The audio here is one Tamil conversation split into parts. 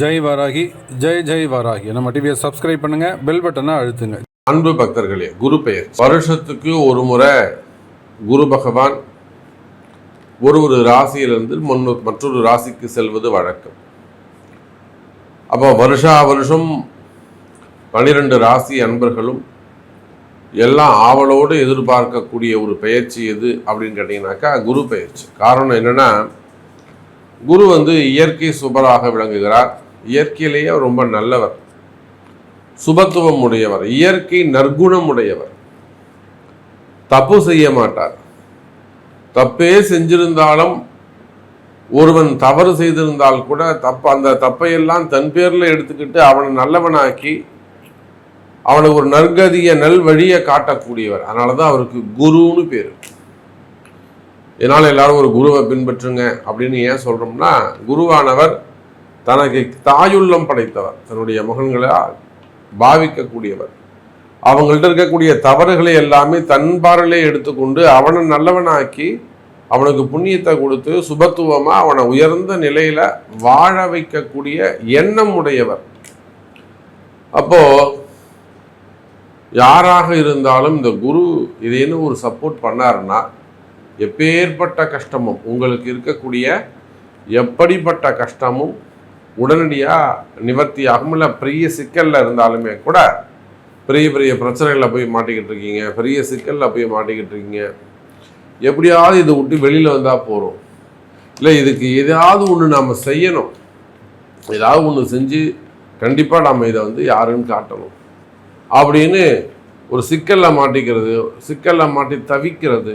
ஜெய் வராகி ஜெய் ஜெய் வராகி. நம்ம டிவியை சப்ஸ்கிரைப் பண்ணுங்க பெல் பட்டனை அழுத்துங்க. அன்பு பக்தர்களே குரு பெயர். வருஷத்துக்கு ஒரு முறை குரு பகவான் ஒரு ஒரு ராசியிலிருந்து முன்னு மற்றொரு ராசிக்கு செல்வது வழக்கம். அப்போ வருஷா வருஷம் பனிரெண்டு ராசி அன்பர்களும் எல்லாம் ஆவலோடு எதிர்பார்க்கக்கூடிய ஒரு பெயர்ச்சி எது அப்படின்னு கேட்டிங்கனாக்கா குரு பெயர்ச்சி. காரணம் என்னென்னா குரு வந்து இயற்கை சுபராக விளங்குகிறார். இயற்கையிலேயே ரொம்ப நல்லவர். சுபத்துவம் உடையவர். இயற்கை நற்குணம் உடையவர். தப்பு செய்ய மாட்டார். தப்பே செஞ்சிருந்தாலும் ஒருவன் தவறு செய்திருந்தால் கூட தப்பு அந்த தப்பையெல்லாம் தன் பேர்ல எடுத்துக்கிட்டு அவனை நல்லவனாக்கி அவனை ஒரு நற்கதிய நல் வழியை காட்டக்கூடியவர். அதனால தான் அவருக்கு குருன்னு பேர். இதனால் எல்லாரும் ஒரு குருவை பின்பற்றுங்க அப்படின்னு ஏன் சொல்கிறோம்னா குருவானவர் தனக்கு தாயுள்ளம் படைத்தவர். தன்னுடைய மகன்களால் பாவிக்கக்கூடியவர். அவங்கள்ட்ட இருக்கக்கூடிய தவறுகளை எல்லாமே தன் பார்வையிலே எடுத்துக்கொண்டு அவனை நல்லவனாக்கி அவனுக்கு புண்ணியத்தை கொடுத்து சுபத்துவமாக அவனை உயர்ந்த நிலையில் வாழ வைக்கக்கூடிய எண்ணம் உடையவர். அப்போ யாராக இருந்தாலும் இந்த குரு இதேன்னு ஒரு சப்போர்ட் பண்ணாருன்னா எப்பேற்பட்ட கஷ்டமும் உங்களுக்கு இருக்கக்கூடிய எப்படிப்பட்ட கஷ்டமும் உடனடியாக நிவர்த்தி ஆகும் இல்லை பெரிய சிக்கலில் இருந்தாலுமே கூட பெரிய பெரிய பிரச்சனைகளில் போய் மாட்டிக்கிட்டு இருக்கீங்க. பெரிய சிக்கலில் போய் மாட்டிக்கிட்டு இருக்கீங்க. எப்படியாவது இதை விட்டு வெளியில் வந்தால் போகிறோம் இல்லை இதுக்கு எதாவது ஒன்று நாம் செய்யணும். ஏதாவது ஒன்று செஞ்சு கண்டிப்பாக நம்ம இதை வந்து யாருன்னு காட்டணும். அப்படின்னு ஒரு சிக்கலில் மாட்டிக்கிறது சிக்கலில் மாட்டி தவிக்கிறது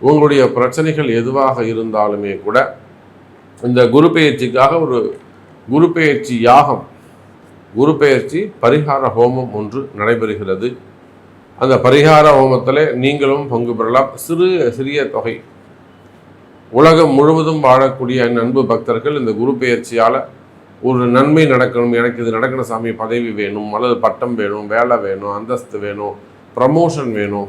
உங்களுடைய பிரச்சனைகள் எதுவாக இருந்தாலுமே கூட இந்த குரு பெயர்ச்சிக்காக ஒரு குரு பெயர்ச்சி யாகம் குரு பெயர்ச்சி பரிகார ஹோமம் ஒன்று நடைபெறுகிறது. அந்த பரிகார ஹோமத்தில் நீங்களும் பங்கு பெறலாம். சிறு சிறிய தொகை. உலகம் முழுவதும் வாழக்கூடிய என் அன்பு பக்தர்கள் இந்த குரு பெயர்ச்சியால் ஒரு நன்மை நடக்கணும் எனக்கு இது நடக்கணும் சாமி பதவி வேணும் அல்லது பட்டம் வேணும் வேலை வேணும் அந்தஸ்து வேணும் ப்ரமோஷன் வேணும்.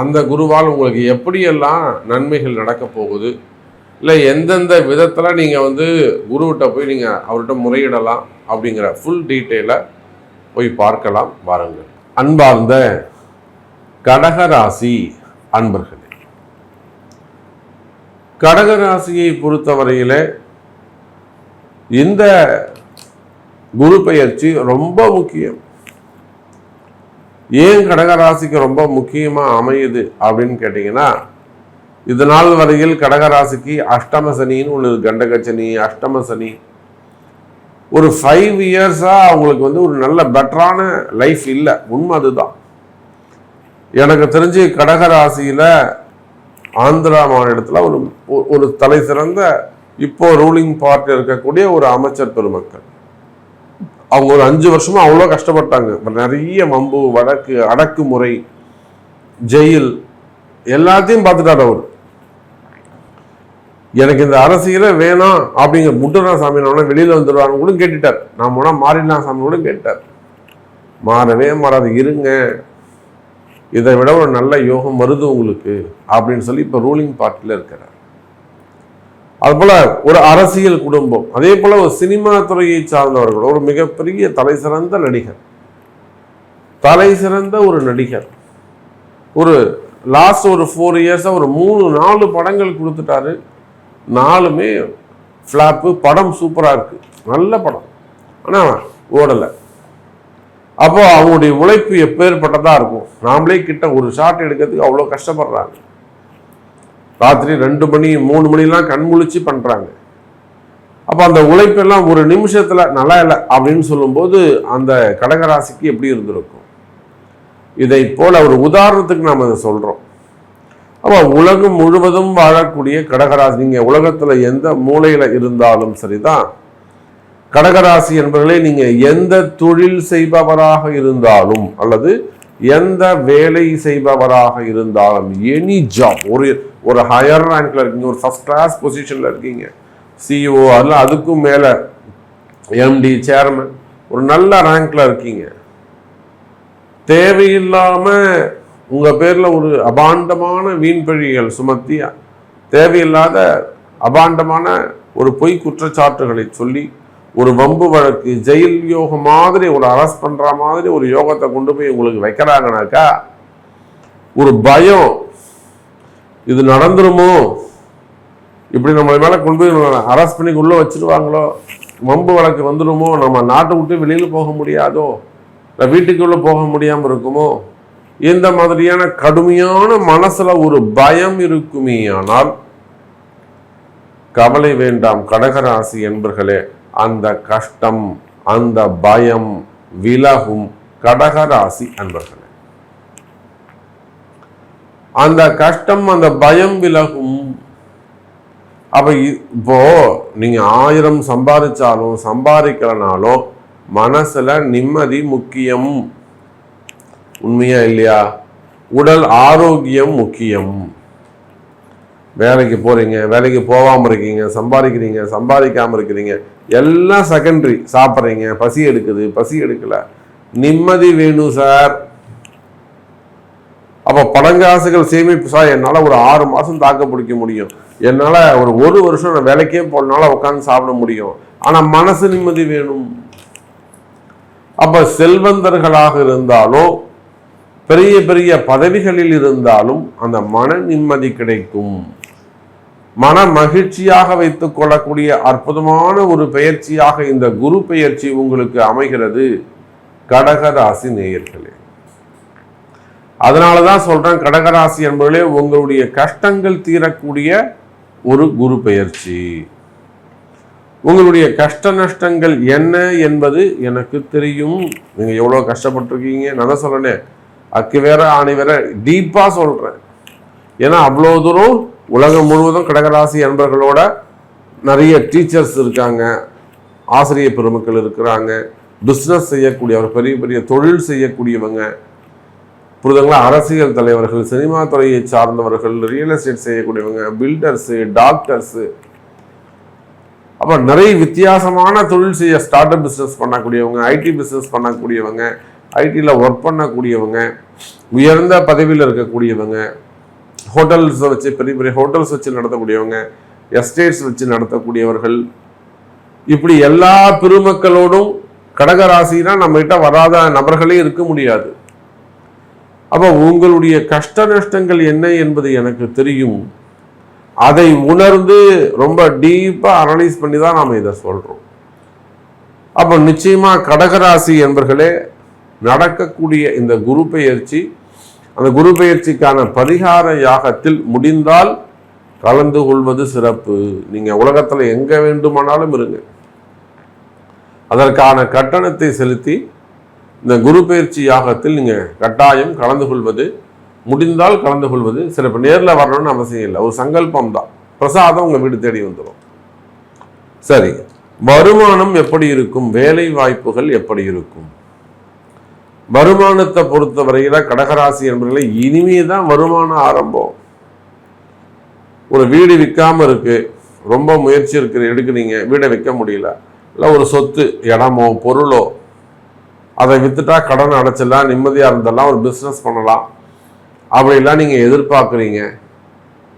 அந்த குருவால் உங்களுக்கு எப்படியெல்லாம் நன்மைகள் நடக்க போகுது? இல்லை எந்தெந்த விதத்தில் நீங்கள் வந்து குருவிட்ட போய் நீங்கள் அவர்கிட்ட முறையிடலாம் அப்படிங்கிற ஃபுல் டீட்டெயிலை போய் பார்க்கலாம் வாருங்கள். அன்பார்ந்த கடகராசி அன்பர்களே கடகராசியை பொறுத்தவரையில் இந்த குரு பயிற்சி ரொம்ப முக்கியம். ஏன் கடகராசிக்கு ரொம்ப முக்கியமாக அமையுது அப்படின்னு கேட்டிங்கன்னா இது நாள் வரையில் கடகராசிக்கு அஷ்டம சனின்னு ஒன்று கண்டக சனி அஷ்டம சனி. ஒரு ஃபைவ் இயர்ஸாக அவங்களுக்கு வந்து ஒரு நல்ல பெட்டரான லைஃப் இல்லை. உண்மை அதுதான். எனக்கு தெரிஞ்சு கடகராசியில் ஆந்திரா மாநிலத்தில் ஒரு ஒரு தலை சிறந்த இப்போ ரூலிங் பார்ட்டி இருக்கக்கூடிய ஒரு அமைச்சர் பெருமக்கள். அவங்க ஒரு அஞ்சு வருஷமா அவ்வளோ கஷ்டப்பட்டாங்க. நிறைய வம்பு வடக்கு அடக்குமுறை ஜெயில் எல்லாத்தையும் பார்த்துட்டார் அவர். எனக்கு இந்த அரசியலே வேணாம் அப்படிங்கிற முட்டுனா சாமியான வெளியில் வந்துடுவாங்க கூட கேட்டுட்டார். நான் போனால் மாறிடலாம் சாமி கூட கேட்டார் மாறவே மாறாது இருங்க. இதை விட ஒரு நல்ல யோகம் வருது உங்களுக்கு அப்படின்னு சொல்லி இப்போ ரூலிங் பார்ட்டியில் இருக்கிறார். அதுபோல ஒரு அரசியல் குடும்பம் அதே போல ஒரு சினிமா துறையை சார்ந்தவர்கள் ஒரு மிகப்பெரிய தலை சிறந்த நடிகர். தலை சிறந்த ஒரு நடிகர். ஒரு லாஸ்ட் ஒரு ஃபோர் இயர்ஸாக ஒரு மூணு நாலு படங்கள் கொடுத்துட்டாரு. நாலுமே ஃப்ளாப்பு படம் சூப்பராக இருக்குது நல்ல படம். ஆனால் ஓடலை. அப்போது அவங்களுடைய உழைப்பு எப்பேற்பட்டதாக இருக்கும்? நாமளே கிட்ட ஒரு ஷாட் எடுக்கிறதுக்கு அவ்வளோ கஷ்டப்படுறாங்க. ராத்திரி ரெண்டு மணி மூணு மணிலாம் கண் முழிச்சு பண்ணுறாங்க அப்போ அந்த உழைப்பெல்லாம் ஒரு நிமிஷத்தில் நல்லா இல்லை அப்படின்னு சொல்லும்போது அந்த கடகராசிக்கு எப்படி இருந்திருக்கும்? இதை போல் ஒரு உதாரணத்துக்கு நாம் அதை சொல்கிறோம் அப்போ உலகம் முழுவதும் வாழக்கூடிய கடகராசி நீங்கள் உலகத்தில் எந்த மூலையில் இருந்தாலும் சரிதான். கடகராசி என்பவர்களே நீங்கள் எந்த தொழில் செய்பவராக இருந்தாலும் அல்லது எந்த வேலை செய்பவராக இருந்தாலும் எனி ஜாப் ஒரு ஒரு ஹையர் ரேங்க்ல இருக்கீங்க ஒரு ஃபர்ஸ்ட் கிளாஸ் பொசிஷன்ல இருக்கீங்க. சிஇஓ அதில் அதுக்கும் மேலே எம்டி சேர்மன் ஒரு நல்ல ரேங்க்ல இருக்கீங்க. தேவையில்லாம உங்க பேர்ல ஒரு அபாண்டமான வீண்பழிகள் சுமத்தி தேவையில்லாத அபாண்டமான ஒரு பொய் குற்றச்சாட்டுகளை சொல்லி ஒரு வம்பு வழக்கு ஜெயில் யோகம் மாதிரி ஒரு அரெஸ்ட் பண்ற மாதிரி ஒரு யோகத்தை கொண்டு போய் உங்களுக்கு வைக்கிறாங்கனாக்கா ஒரு பயம் இது நடந்துருமோ? இப்படி நம்மளை மேல கொண்டு போய் அரெஸ்ட் பண்ணி உள்ளே வச்சிருவாங்களோ? வம்பு வழக்கு வந்துடுமோ நம்ம நாட்டை விட்டு வெளியில போக முடியாதோ? இல்லை வீட்டுக்குள்ளே போக முடியாமல் இருக்குமோ? இந்த மாதிரியான கடுமையான மனசுல ஒரு பயம் இருக்குமே ஆனால் கவலை வேண்டாம் கடகராசி என்பர்களே. அந்த கஷ்டம் அந்த பயம் விலகும் கடகராசி அன்பர்களே. அந்த கஷ்டம் அந்த பயம் விலகும். அப்ப இப்போ நீங்க ஆயிரம் சம்பாதிச்சாலும் சம்பாதிக்கலனாலும் மனசுல நிம்மதி முக்கியம். உண்மையா இல்லையா? உடல் ஆரோக்கியம் முக்கியம். வேலைக்கு போறீங்க வேலைக்கு போகாம இருக்கீங்க சம்பாதிக்கிறீங்க சம்பாதிக்காம இருக்கிறீங்க எல்லாம் செகண்டரி சாப்பிட்றீங்க பசி எடுக்குது பசி எடுக்கல. நிம்மதி வேணும் சார் அப்போ பழங்காசுகள் சேமிப்பு சார் என்னால் ஒரு ஆறு மாதம் தாக்க பிடிக்க முடியும். என்னால் ஒரு ஒரு வருஷம் நான் வேலைக்கே போனால உட்காந்து சாப்பிட முடியும். ஆனால் மனசு நிம்மதி வேணும். அப்போ செல்வந்தர்களாக இருந்தாலும் பெரிய பெரிய பதவிகளில் இருந்தாலும் அந்த மன நிம்மதி கிடைக்கும். மன மகிழ்ச்சியாக வைத்துக் கொள்ளக்கூடிய அற்புதமான ஒரு பெயர்ச்சியாக இந்த குரு பெயர்ச்சி உங்களுக்கு அமைகிறது. கடகராசி நேயர்களே. அதனால தான் சொல்கிறேன் கடகராசி என்பவர்களே உங்களுடைய கஷ்டங்கள் தீரக்கூடிய ஒரு குரு பெயர்ச்சி. உங்களுடைய கஷ்ட நஷ்டங்கள் என்ன என்பது எனக்கு தெரியும். நீங்கள் எவ்வளோ கஷ்டப்பட்டிருக்கீங்க? நான் தான் சொல்றேனே அக்கு வேற ஆணி வேற டீப்பாக சொல்கிறேன் ஏன்னா அவ்வளோ தூரம் உலகம் முழுவதும் கடகராசி என்பர்களோட நிறைய டீச்சர்ஸ் இருக்காங்க. ஆசிரியர் பெருமக்கள் இருக்கிறாங்க. பிஸ்னஸ் செய்யக்கூடியவர் பெரிய பெரிய தொழில் செய்யக்கூடியவங்க. புரிதங்களா அரசியல் தலைவர்கள் சினிமா துறையை சார்ந்தவர்கள் ரியல் எஸ்டேட் செய்யக்கூடியவங்க பில்டர்ஸு டாக்டர்ஸு அப்போ நிறைய வித்தியாசமான தொழில் செய்ய ஸ்டார்ட் அப் பிஸ்னஸ் பண்ணக்கூடியவங்க ஐடி பிஸ்னஸ் பண்ணக்கூடியவங்க ஐடியில் ஒர்க் பண்ணக்கூடியவங்க உயர்ந்த பதவியில் இருக்கக்கூடியவங்க ஹோட்டல்ஸை வச்சு பெரிய பெரிய ஹோட்டல்ஸ் வச்சு நடத்தக்கூடியவங்க எஸ்டேட்ஸ் வச்சு நடத்தக்கூடியவர்கள். இப்படி எல்லா பெருமக்களோடும் கடகராசினா நம்மகிட்ட வராத நபர்களே இருக்க முடியாது. அப்போ உங்களுடைய கஷ்ட நஷ்டங்கள் என்ன என்பது எனக்கு தெரியும். அதை உணர்ந்து ரொம்ப டீப்பாக அனலைஸ் பண்ணி தான் நாம் இதை சொல்கிறோம் அப்போ நிச்சயமாக கடகராசி என்பர்களே நடக்கக்கூடிய இந்த குரு பெயர்ச்சி அந்த குரு பெயர்ச்சிக்கான பரிகார யாகத்தில் முடிந்தால் கலந்து கொள்வது சிறப்பு. நீங்கள் உலகத்தில் எங்கே வேண்டுமானாலும் இருங்க. அதற்கான கட்டணத்தை செலுத்தி இந்த குரு பயிற்சி யாகத்தில் நீங்கள் கட்டாயம் கலந்து கொள்வது முடிந்தால் கலந்து கொள்வது சிறப்பு நேரில் வரணும்னு அவசியம் இல்லை. ஒரு சங்கல்பம் தான். பிரசாதம் உங்கள் வீடு தேடி வந்துடும் சரி. வருமானம் எப்படி இருக்கும்? வேலை வாய்ப்புகள் எப்படி இருக்கும்? வருமானத்தை பொறுத்த வரையில கடகராசி என்பவர்களை இனிமே தான் வருமானம் ஆரம்பம். ஒரு வீடு விற்காம இருக்கு. ரொம்ப முயற்சி இருக்கிற எடுக்கிறீங்க. வீடை விற்க முடியல. இல்லை ஒரு சொத்து இடமோ பொருளோ அதை வித்துட்டா கடன் அடைச்சிடலாம் நிம்மதியாக இருந்தெல்லாம் ஒரு பிஸ்னஸ் பண்ணலாம். அப்படிலாம் நீங்கள் எதிர்பார்க்குறீங்க.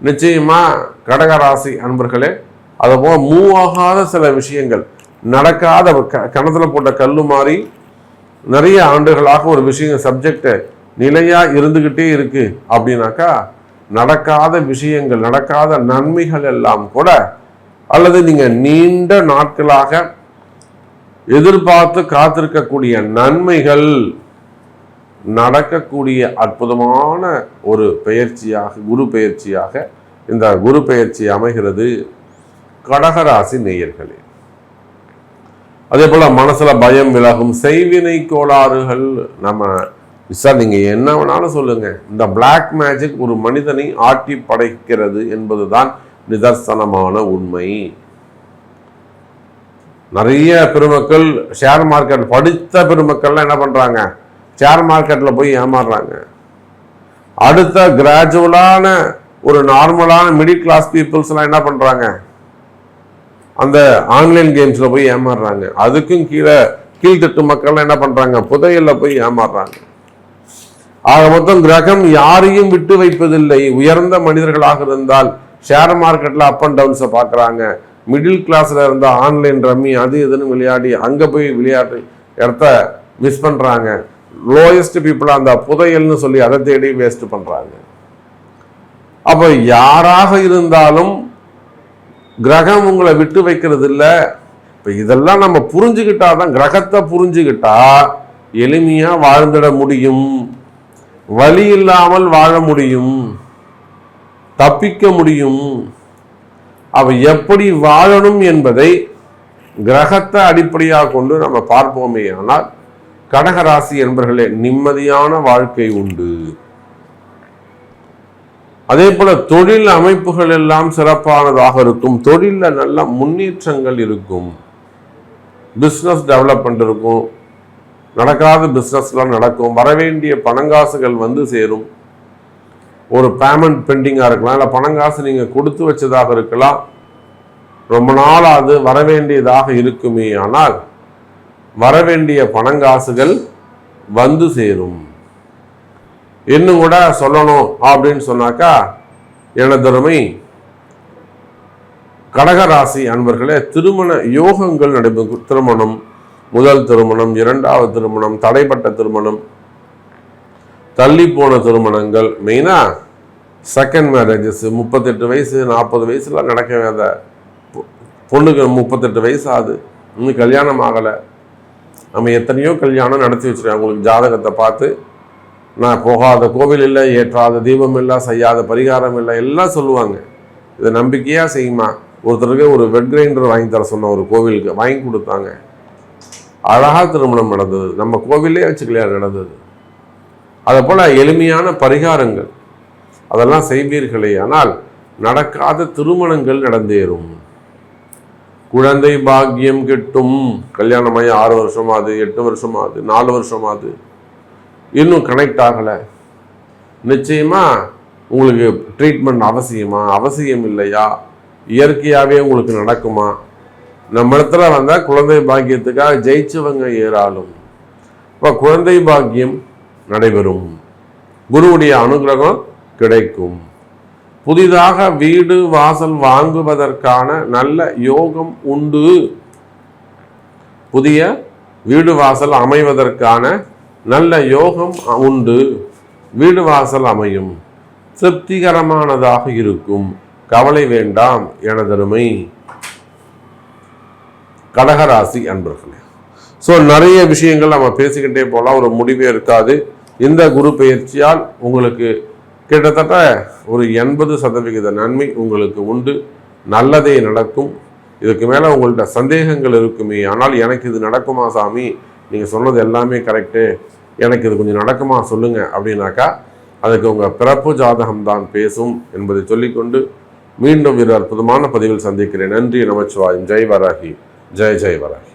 நிச்சயமாக கடகராசி அன்பர்களே அதை போக மூவ் ஆகாத சில விஷயங்கள். நடக்காத க- கணத்துல போட்ட கல்லு மாதிரி நிறைய ஆண்டுகளாக ஒரு விஷயம் சப்ஜெக்ட் நிலையா இருந்துகிட்டே இருக்கு. அப்படின்னாக்கா நடக்காத விஷயங்கள் நடக்காத நன்மைகள் எல்லாம் கூட அல்லது நீங்க நீண்ட நாட்களாக எதிர்பார்த்து காத்திருக்கக்கூடிய நன்மைகள் நடக்கக்கூடிய அற்புதமான ஒரு பெயர்ச்சியாக குரு பெயர்ச்சியாக இந்த குரு பெயர்ச்சி அமைகிறது கடகராசி நேயர்களே. அதே போல் மனசில் பயம் விலகும் செய்வினை கோளாறுகள் நம்ம சார் நீங்கள் என்ன வேணாலும் சொல்லுங்கள் இந்த பிளாக் மேஜிக் ஒரு மனிதனை ஆட்டி படைக்கிறது என்பதுதான் நிதர்சனமான உண்மை. நிறைய பெருமக்கள் ஷேர் மார்க்கெட் படித்த பெருமக்கள்லாம் என்ன பண்ணுறாங்க ஷேர் மார்க்கெட்டில் போய் ஏமாறுறாங்க. அடுத்த கிராஜுவலான ஒரு நார்மலான மிடில் கிளாஸ் பீப்புள்ஸ்லாம் என்ன பண்ணுறாங்க அந்த ஆன்லைன் கேம்ஸில் போய் ஏமாறுறாங்க. அதுக்கும் கீழே கீழ்த்தட்டு மக்கள்லாம் என்ன பண்ணுறாங்க புதையல்ல போய் ஏமாறுறாங்க. ஆக மொத்தம் கிரகம் யாரையும் விட்டு வைப்பதில்லை. உயர்ந்த மனிதர்களாக இருந்தால் ஷேர் மார்க்கெட்டில் அப் அண்ட் டவுன்ஸை பார்க்குறாங்க. மிடில் கிளாஸில் இருந்த ஆன்லைன் ரம்மி அது இதுன்னு விளையாடி அங்கே போய் விளையாட்டு இடத்த மிஸ் பண்ணுறாங்க லோயஸ்ட் பீப்புள் அந்த புதையல்னு சொல்லி அதை தேடி வேஸ்ட் பண்ணுறாங்க அப்போ யாராக இருந்தாலும் கிரகம் உங்களை விட்டு வைக்கிறது இல்லை இப்போ இதெல்லாம் நம்ம புரிஞ்சுக்கிட்டா தான் கிரகத்தை புரிஞ்சுக்கிட்டா எளிமையாக வாழ்ந்திட முடியும். வழி இல்லாமல் வாழ முடியும். தப்பிக்க முடியும். அவ எப்படி வாழணும் என்பதை கிரகத்தை அடிப்படையாக கொண்டு நம்ம பார்ப்போமே ஆனால் கடகராசி என்பர்களே நிம்மதியான வாழ்க்கை உண்டு. அதே போல தொழில் அமைப்புகள் எல்லாம் சிறப்பானதாக இருக்கும். தொழிலில் நல்ல முன்னேற்றங்கள் இருக்கும். பிஸ்னஸ் டெவலப்மெண்ட் இருக்கும். நடக்காத பிஸ்னஸ்லாம் நடக்கும். வரவேண்டிய பணங்காசுகள் வந்து சேரும். ஒரு பேமெண்ட் பெண்டிங்காக இருக்கலாம் இல்லை பணங்காசு நீங்கள் கொடுத்து வச்சதாக இருக்கலாம். ரொம்ப நாள் அது வரவேண்டியதாக இருக்குமே ஆனால் வரவேண்டிய பணங்காசுகள் வந்து சேரும். இன்னும் கூட சொல்லணும் அப்படின்னு சொன்னாக்கா எனதருமை கடகராசி அன்பர்களே திருமண யோகங்கள் நடைபெறும். திருமணம் முதல் திருமணம் இரண்டாவது திருமணம் தடைப்பட்ட திருமணம் தள்ளி போன திருமணங்கள் மெயினாக செகண்ட் மேரேஜஸ் முப்பத்தெட்டு வயசு நாற்பது வயசுலாம் நடக்க வேத பொ- பொண்ணுக்கு முப்பத்தெட்டு வயசு ஆகுது. இன்னும் கல்யாணம் ஆகலை. நம்ம எத்தனையோ கல்யாணம் நடத்தி வச்சிருக்கோம் உங்களுக்கு ஜாதகத்தை பார்த்து நான் போகாத கோவில் இல்லை ஏற்றாத தீபம் இல்லை செய்யாத பரிகாரம் இல்லை எல்லாம் சொல்லுவாங்க. இதை நம்பிக்கையாக செய்யுமா? ஒருத்தருக்கு ஒரு வெட் கிரைண்டர் வாங்கி தர சொன்ன ஒரு கோவிலுக்கு வாங்கி கொடுத்தாங்க. அழகாக திருமணம் நடந்தது. நம்ம கோவிலே வச்சு கல்யாணம் நடந்தது? அதை போல எளிமையான பரிகாரங்கள். அதெல்லாம் செய்வீர்களே ஆனால் நடக்காத திருமணங்கள் நடந்தேறும். குழந்தை பாக்கியம் கிட்டும். கல்யாணமாகி ஆறு வருஷமாது எட்டு வருஷமாது நாலு வருஷமாது. இன்னும் கனெக்ட் ஆகலை. நிச்சயமா உங்களுக்கு ட்ரீட்மெண்ட் அவசியமா? அவசியம் இல்லையா? இயற்கையாகவே உங்களுக்கு நடக்குமா? நம்ம இடத்துல வந்தால் குழந்தை பாக்கியத்துக்காக ஜெயிச்சவங்க ஏறாலும் இப்போ குழந்தை பாக்கியம் நடைபெறும். குருவுடைய அனுகிரகம் கிடைக்கும். புதிதாக வீடு வாசல் வாங்குவதற்கான நல்ல யோகம் உண்டு. புதிய வீடு வாசல் அமைவதற்கான நல்ல யோகம் உண்டு. வீடு வாசல் அமையும். திருப்திகரமானதாக இருக்கும். கவலை வேண்டாம் எனதருமை கடகராசி அன்பர்களே. ஸோ நிறைய விஷயங்கள் நம்ம பேசிக்கிட்டே போகலாம். ஒரு முடிவே இருக்காது. இந்த குரு பயிற்சியால் உங்களுக்கு கிட்டத்தட்ட ஒரு எண்பது சதவிகித நன்மை உங்களுக்கு உண்டு. நல்லதே நடக்கும். இதுக்கு மேலே உங்கள்கிட்ட சந்தேகங்கள் இருக்குமே. ஆனால் எனக்கு இது நடக்குமா சாமி? நீங்கள் சொன்னது எல்லாமே கரெக்டு எனக்கு இது கொஞ்சம் நடக்குமா சொல்லுங்கள் அப்படின்னாக்கா அதுக்கு உங்கள் பிறப்பு ஜாதகம் தான் பேசும் என்பதை சொல்லிக்கொண்டு மீண்டும் ஒரு அற்புதமான பதிவில் சந்திக்கிறேன். நன்றி நமச்சிவாயம். ஜெய் வராகி ஜெய் ஜெய் வராகி